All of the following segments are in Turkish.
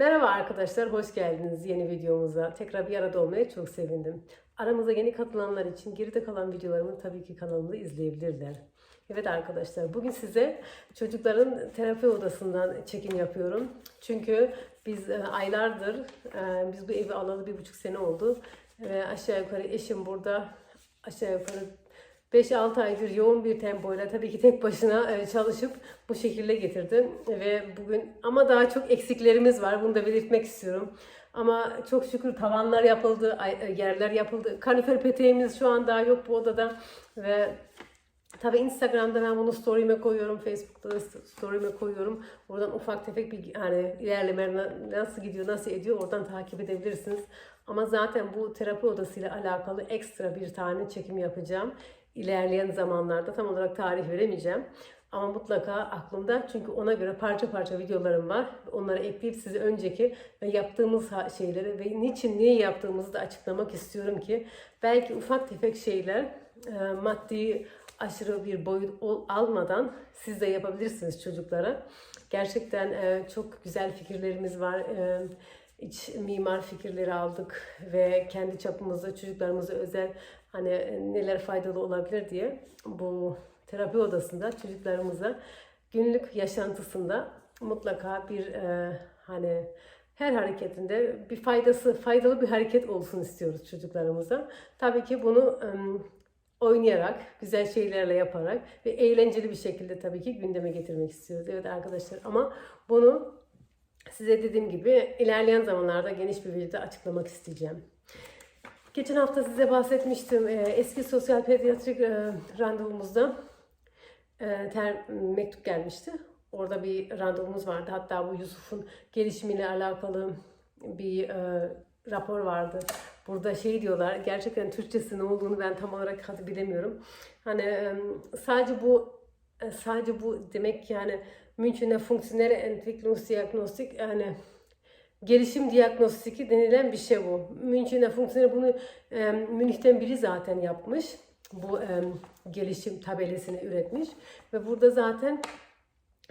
Merhaba arkadaşlar, hoş geldiniz yeni videomuza. Tekrar bir arada olmaya çok sevindim. Aramıza yeni katılanlar için geride kalan videolarımı tabii ki kanalımda izleyebilirler. Evet arkadaşlar, bugün size çocukların terapi odasından çekim yapıyorum. Çünkü biz e, aylardır, e, biz bu evi alalı bir buçuk sene oldu. Ve aşağı yukarı eşim burada aşağı yukarı 5-6 aydır yoğun bir tempoyla tabii ki tek başına e, çalışıp bu şekilde getirdim ve bugün ama daha çok eksiklerimiz var. Bunu da belirtmek istiyorum. Ama çok şükür tavanlar yapıldı, e, yerler yapıldı. Kalifer peteğimiz şu an daha yok bu odada ve Tabii Instagram'da ben bunu story'ime koyuyorum, Facebook'ta da story'ime koyuyorum. Oradan ufak tefek bir hani ilerleme na- nasıl gidiyor, nasıl ediyor oradan takip edebilirsiniz. Ama zaten bu terapi odasıyla alakalı ekstra bir tane çekim yapacağım. İlerleyen zamanlarda tam olarak tarih veremeyeceğim. Ama mutlaka aklımda çünkü ona göre parça parça videolarım var. Onları ekleyip size önceki ve yaptığımız şeyleri ve niçin niye yaptığımızı da açıklamak istiyorum ki belki ufak tefek şeyler e, maddi aşırı bir boyut almadan siz de yapabilirsiniz çocuklara. Gerçekten e, çok güzel fikirlerimiz var. E, iç mimar fikirleri aldık ve kendi çapımızda çocuklarımıza özel hani neler faydalı olabilir diye bu terapi odasında çocuklarımıza günlük yaşantısında mutlaka bir e, hani her hareketinde bir faydası, faydalı bir hareket olsun istiyoruz çocuklarımıza. Tabii ki bunu em, oynayarak, güzel şeylerle yaparak ve eğlenceli bir şekilde tabii ki gündeme getirmek istiyoruz. Evet arkadaşlar ama bunu size dediğim gibi ilerleyen zamanlarda geniş bir videoda açıklamak isteyeceğim. Geçen hafta size bahsetmiştim e, eski sosyal pediatrik e, randevumuzda e, ter, mektup gelmişti. Orada bir randevumuz vardı. Hatta bu Yusuf'un gelişimiyle alakalı bir e, rapor vardı. Burada şey diyorlar, gerçekten Türkçesi ne olduğunu ben tam olarak hadi bilemiyorum. Hani sadece bu sadece bu demek ki yani Münchner Funktionelle Entwicklungsdiagnostik yani gelişim diagnostiki denilen bir şey bu. Münchner Funktionelle bunu e, Münih'ten biri zaten yapmış. Bu e, gelişim tabelasını üretmiş ve burada zaten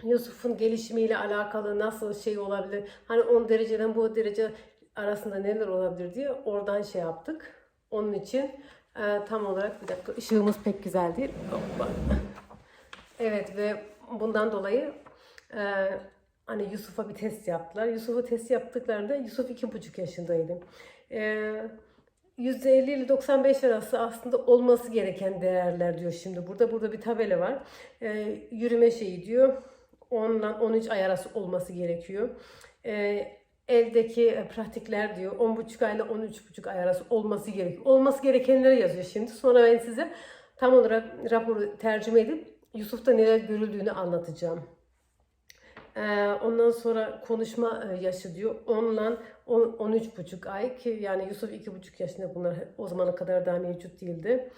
Yusuf'un gelişimiyle alakalı nasıl şey olabilir? Hani 10 dereceden bu derece arasında neler olabilir diye oradan şey yaptık. Onun için e, tam olarak bir dakika ışığımız pek güzel değil. Hoppa. Evet ve bundan dolayı e, hani Yusuf'a bir test yaptılar. Yusuf'a test yaptıklarında Yusuf iki buçuk yaşındaydı. E, %50 ile 95 arası aslında olması gereken değerler diyor şimdi. Burada burada bir tabela var. E, yürüme şeyi diyor. 10 ile 13 ay arası olması gerekiyor. E, eldeki e, pratikler diyor 10,5 ay ile 13,5 ay arası olması gerekiyor. Olması gerekenleri yazıyor şimdi. Sonra ben size tam olarak raporu tercüme edip Yusuf'ta neler görüldüğünü anlatacağım. Ee, ondan sonra konuşma e, yaşı diyor 10 ile 13,5 ay ki yani Yusuf 2,5 yaşında bunlar o zamana kadar daha mevcut değildi.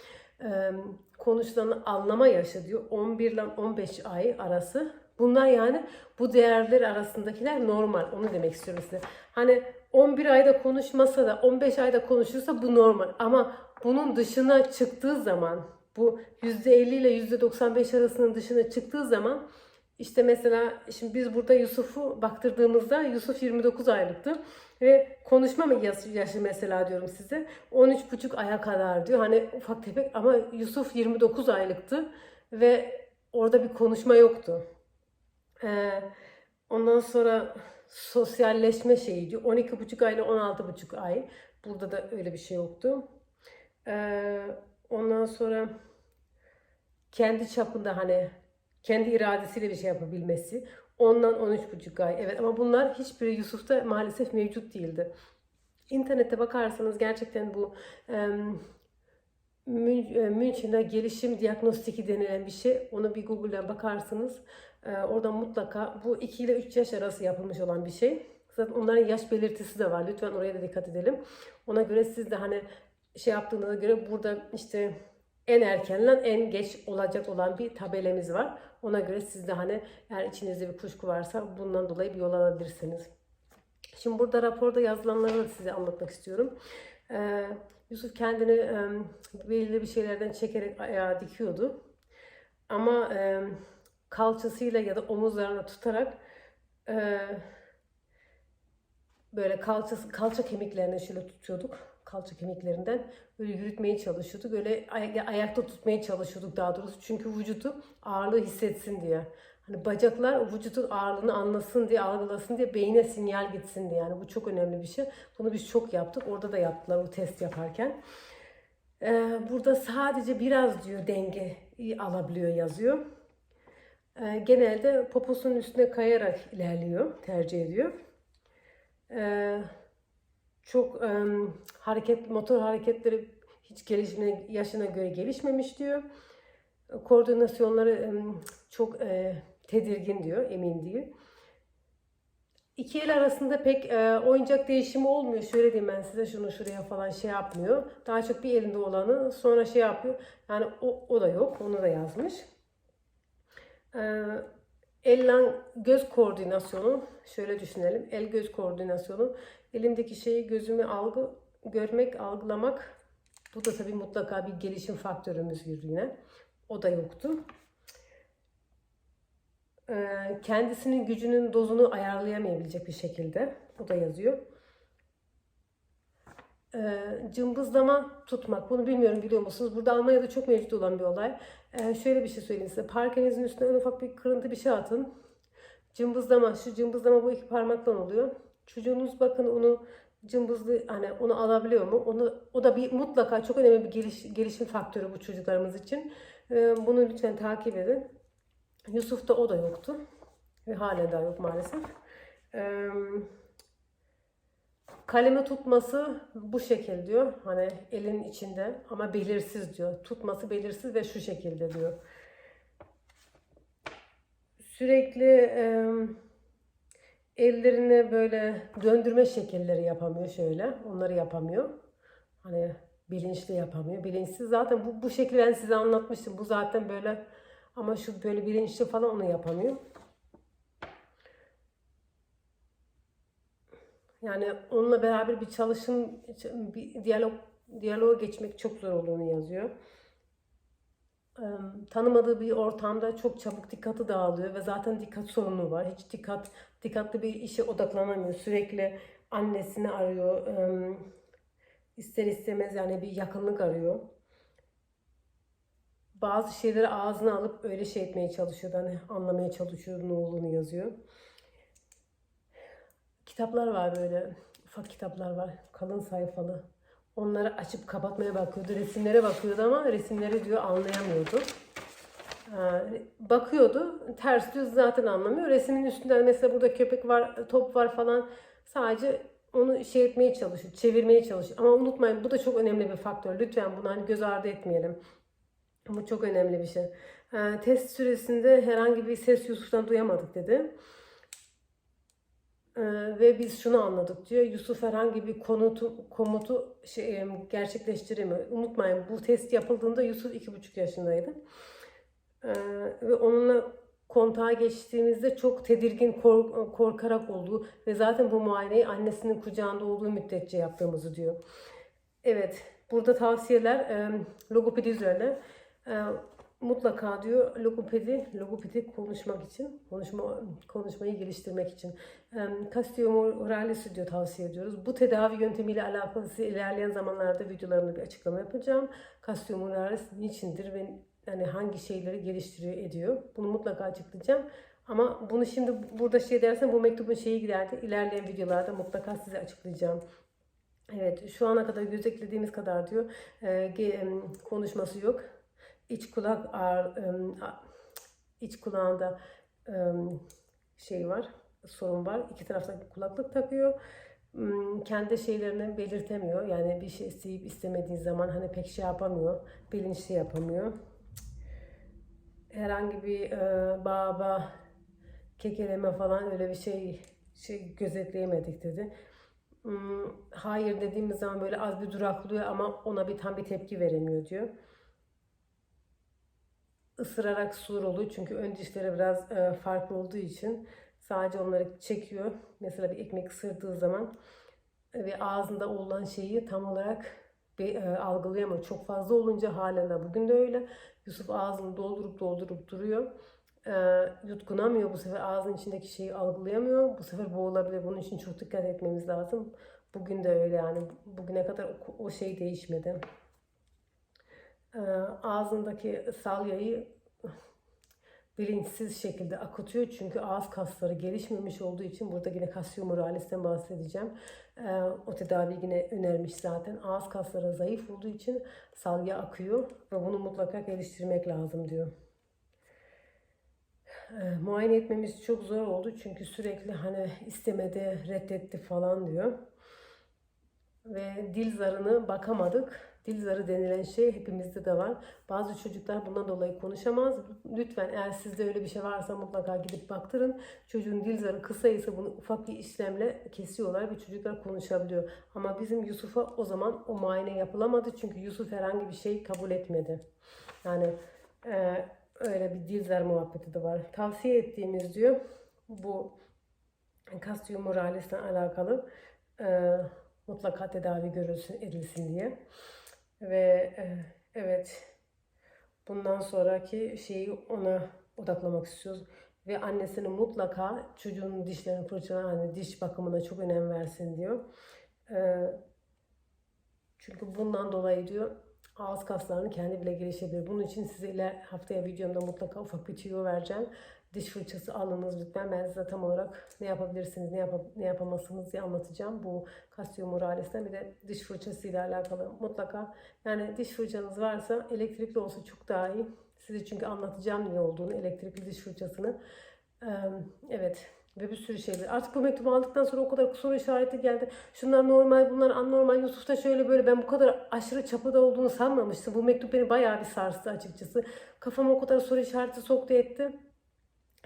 Ee, konuşulanı anlama yaşı diyor 11 ile 15 ay arası. Bunlar yani bu değerler arasındakiler normal. Onu demek istiyorum size. Hani 11 ayda konuşmasa da 15 ayda konuşursa bu normal. Ama bunun dışına çıktığı zaman bu %50 ile %95 arasının dışına çıktığı zaman işte mesela şimdi biz burada Yusuf'u baktırdığımızda Yusuf 29 aylıktı ve konuşma mı yaşı, mesela diyorum size 13,5 aya kadar diyor. Hani ufak tefek ama Yusuf 29 aylıktı ve orada bir konuşma yoktu. Ee, ondan sonra sosyalleşme şeyi diyor 12,5 ay ile 16,5 ay. Burada da öyle bir şey yoktu. Ee, ondan sonra kendi çapında hani kendi iradesiyle bir şey yapabilmesi. Ondan 13,5 ay. Evet ama bunlar hiçbiri Yusuf'ta maalesef mevcut değildi. İnternette bakarsanız gerçekten bu e, München'de gelişim diagnostiki denilen bir şey. Onu bir Google'dan bakarsınız. e, Oradan mutlaka bu 2 ile 3 yaş arası yapılmış olan bir şey. Zaten onların yaş belirtisi de var. Lütfen oraya da dikkat edelim. Ona göre siz de hani şey yaptığınıza göre burada işte en erkenle en geç olacak olan bir tabelemiz var. Ona göre siz de hani eğer içinizde bir kuşku varsa bundan dolayı bir yol alabilirsiniz. Şimdi burada raporda yazılanları da size anlatmak istiyorum. Ee, Yusuf kendini e, belirli bir şeylerden çekerek ayağa dikiyordu. Ama e, kalçasıyla ya da omuzlarına tutarak e, böyle kalçası, kalça kemiklerine şöyle tutuyorduk. Kalça kemiklerinden böyle yürütmeye çalışıyorduk. Öyle ay- ayakta tutmaya çalışıyorduk daha doğrusu. Çünkü vücudu ağırlığı hissetsin diye. Hani bacaklar vücudun ağırlığını anlasın diye, algılasın diye beyine sinyal gitsin diye. Yani bu çok önemli bir şey. Bunu biz çok yaptık. Orada da yaptılar o test yaparken. Ee, burada sadece biraz diyor denge alabiliyor yazıyor. Ee, genelde poposunun üstüne kayarak ilerliyor, tercih ediyor. Ee, çok em, hareket, motor hareketleri hiç gelişine, yaşına göre gelişmemiş diyor. Koordinasyonları em, çok e, tedirgin diyor, emin değil. İki el arasında pek e, oyuncak değişimi olmuyor. Şöyle diyeyim ben size şunu şuraya falan şey yapmıyor. Daha çok bir elinde olanı sonra şey yapıyor. Yani o, o da yok. Onu da yazmış. Ee, elle göz koordinasyonu şöyle düşünelim. El göz koordinasyonu elimdeki şeyi gözümü algı görmek, algılamak bu da tabii mutlaka bir gelişim faktörümüz yine. O da yoktu. Ee, kendisinin gücünün dozunu ayarlayamayabilecek bir şekilde. O da yazıyor. Ee, cımbızlama tutmak. Bunu bilmiyorum biliyor musunuz? Burada Almanya'da çok mevcut olan bir olay. Ee, şöyle bir şey söyleyeyim size. Parkenizin üstüne en ufak bir kırıntı bir şey atın. Cımbızlama. Şu cımbızlama bu iki parmaktan oluyor. Çocuğunuz bakın onu cımbızlı hani onu alabiliyor mu? Onu o da bir mutlaka çok önemli bir geliş, gelişim faktörü bu çocuklarımız için. Ee, bunu lütfen takip edin. Yusuf'ta o da yoktu. Ve hala daha yok maalesef. Ee, kaleme tutması bu şekil diyor. Hani elin içinde ama belirsiz diyor. Tutması belirsiz ve şu şekilde diyor. Sürekli e, ellerine böyle döndürme şekilleri yapamıyor şöyle. Onları yapamıyor. Hani bilinçli yapamıyor. Bilinçsiz zaten bu, bu şekilde ben size anlatmıştım. Bu zaten böyle ama şu böyle bilinçli falan onu yapamıyor. Yani onunla beraber bir çalışım, bir diyalog, diyaloğa geçmek çok zor olduğunu yazıyor. Tanımadığı bir ortamda çok çabuk dikkati dağılıyor ve zaten dikkat sorunu var. Hiç dikkat, dikkatli bir işe odaklanamıyor. Sürekli annesini arıyor. İster istemez yani bir yakınlık arıyor. Bazı şeyleri ağzına alıp öyle şey etmeye çalışıyor. Hani anlamaya çalışıyor ne olduğunu yazıyor. Kitaplar var böyle. Ufak kitaplar var. Kalın sayfalı. Onları açıp kapatmaya bakıyordu. Resimlere bakıyordu ama resimleri diyor anlayamıyordu. Ee, Bakıyordu. Ters düz zaten anlamıyor. Resmin üstünde mesela burada köpek var, top var falan. Sadece onu şey etmeye çalışıyor, çevirmeye çalışıyor. Ama unutmayın bu da çok önemli bir faktör. Lütfen bunu hani göz ardı etmeyelim. Bu çok önemli bir şey. Ee, test süresinde herhangi bir ses Yusuf'tan duyamadık dedi. Ve biz şunu anladık diyor. Yusuf herhangi bir konutu, komutu şey, gerçekleştiremiyor. Unutmayın bu test yapıldığında Yusuf iki buçuk yaşındaydı. Ee, ve onunla kontağa geçtiğimizde çok tedirgin, kork- korkarak olduğu ve zaten bu muayeneyi annesinin kucağında olduğu müddetçe yaptığımızı diyor. Evet, burada tavsiyeler e, logopedi üzerine. E, mutlaka diyor logopedi, logopedi konuşmak için, konuşma konuşmayı geliştirmek için. Castio oralis'i diyor tavsiye ediyoruz. Bu tedavi yöntemiyle alakalı ilerleyen zamanlarda videolarımda bir açıklama yapacağım. Castio oralis niçindir ve yani hangi şeyleri geliştiriyor ediyor. Bunu mutlaka açıklayacağım. Ama bunu şimdi burada şey dersen bu mektubun şeyi giderdi. İlerleyen videolarda mutlaka size açıklayacağım. Evet, şu ana kadar gözetlediğimiz kadar diyor e, konuşması yok. İç kulak ağır, iç kulağında şey var, sorun var. İki tarafta kulaklık takıyor. Kendi şeylerini belirtemiyor. Yani bir şey isteyip istemediği zaman hani pek şey yapamıyor. Bilinçli yapamıyor. Herhangi bir e, baba kekeleme falan öyle bir şey şey gözetleyemedik dedi. Hayır dediğimiz zaman böyle az bir duraklıyor ama ona bir tam bir tepki veremiyor diyor. Isırarak sur oluyor çünkü ön dişleri biraz e, farklı olduğu için sadece onları çekiyor. Mesela bir ekmek ısırdığı zaman e, ve ağzında olan şeyi tam olarak bir, e, algılayamıyor. Çok fazla olunca halen de bugün de öyle. Yusuf ağzını doldurup doldurup duruyor. e, yutkunamıyor bu sefer ağzın içindeki şeyi algılayamıyor. Bu sefer boğulabilir. Bunun için çok dikkat etmemiz lazım. Bugün de öyle yani. Bugüne kadar o, o şey değişmedi. E, ağzındaki salyayı bilinçsiz şekilde akıtıyor. Çünkü ağız kasları gelişmemiş olduğu için burada yine kalsiyum moralis'ten bahsedeceğim. Ee, o tedavi yine önermiş zaten. Ağız kasları zayıf olduğu için salya akıyor ve bunu mutlaka geliştirmek lazım diyor. Ee, muayene etmemiz çok zor oldu çünkü sürekli hani istemedi, reddetti falan diyor. Ve dil zarını bakamadık. Dil zarı denilen şey hepimizde de var. Bazı çocuklar bundan dolayı konuşamaz. Lütfen eğer sizde öyle bir şey varsa mutlaka gidip baktırın. Çocuğun dil zarı kısaysa bunu ufak bir işlemle kesiyorlar ve çocuklar konuşabiliyor. Ama bizim Yusuf'a o zaman o muayene yapılamadı. Çünkü Yusuf herhangi bir şey kabul etmedi. Yani e, öyle bir dil zarı muhabbeti de var. Tavsiye ettiğimiz diyor bu Castium moralis'le alakalı e, mutlaka tedavi görülsün, edilsin diye. Ve e, evet bundan sonraki şeyi ona odaklamak istiyoruz. Ve annesinin mutlaka çocuğun dişlerini fırçalar, hani diş bakımına çok önem versin diyor. E, çünkü bundan dolayı diyor ağız kaslarını kendi bile gelişebilir. Bunun için size iler haftaya videomda mutlaka ufak bir tüyo vereceğim. Diş fırçası alınız lütfen. Ben size tam olarak ne yapabilirsiniz, ne, yap ne yapamazsınız diye anlatacağım. Bu Casio Morales'ten bir de diş fırçası ile alakalı mutlaka. Yani diş fırçanız varsa elektrikli olsa çok daha iyi. Size çünkü anlatacağım ne olduğunu, elektrikli diş fırçasını. Ee, evet ve bir sürü şeyler. Artık bu mektubu aldıktan sonra o kadar soru işareti geldi. Şunlar normal, bunlar anormal. Yusuf da şöyle böyle. Ben bu kadar aşırı çapıda olduğunu sanmamıştım. Bu mektup beni bayağı bir sarstı açıkçası. Kafama o kadar soru işareti soktu etti.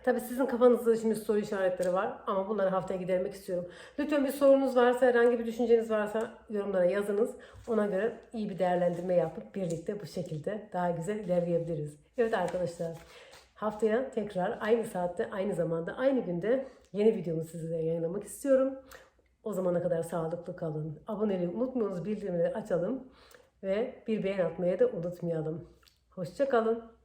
Tabii sizin kafanızda şimdi soru işaretleri var ama bunları haftaya gidermek istiyorum. Lütfen bir sorunuz varsa, herhangi bir düşünceniz varsa yorumlara yazınız. Ona göre iyi bir değerlendirme yapıp birlikte bu şekilde daha güzel ilerleyebiliriz. Evet arkadaşlar, haftaya tekrar aynı saatte, aynı zamanda, aynı günde yeni videomu sizlere yayınlamak istiyorum. O zamana kadar sağlıklı kalın. Aboneliği unutmuyoruz, bildirimleri açalım ve bir beğen atmayı da unutmayalım. Hoşça kalın.